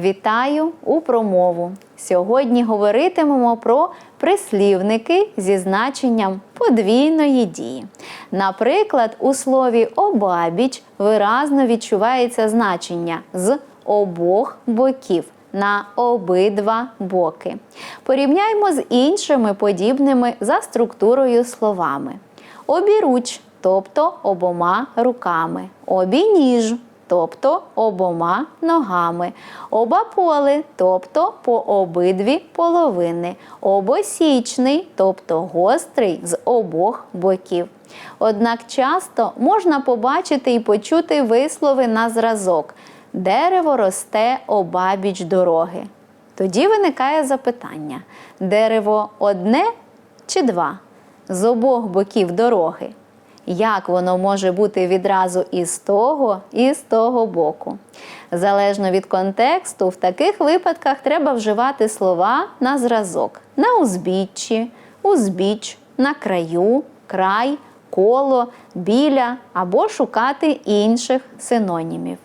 Вітаю у промову. Сьогодні говоритимемо про прислівники зі значенням подвійної дії. Наприклад, у слові обабіч виразно відчувається значення з обох боків на обидва боки. Порівняймо з іншими подібними за структурою словами: обіруч, тобто обома руками, обініж, тобто обома ногами, обаполи, тобто по обидві половини, обосічний, тобто гострий з обох боків. Однак часто можна побачити і почути вислови на зразок дерево росте обабіч дороги. Тоді виникає запитання: дерево одне чи два з обох боків дороги? Як воно може бути відразу і з того, і з того боку? Залежно від контексту, в таких випадках треба вживати слова на зразок: на узбіччі, узбіч, на краю, край, коло, біля або шукати інших синонімів.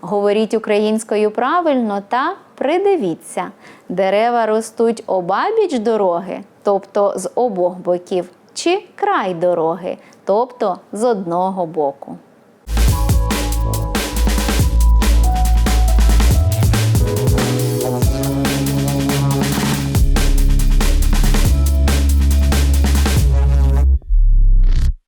Говоріть українською правильно та придивіться. Дерева ростуть обабіч дороги, тобто з обох боків, чи край дороги, тобто з одного боку.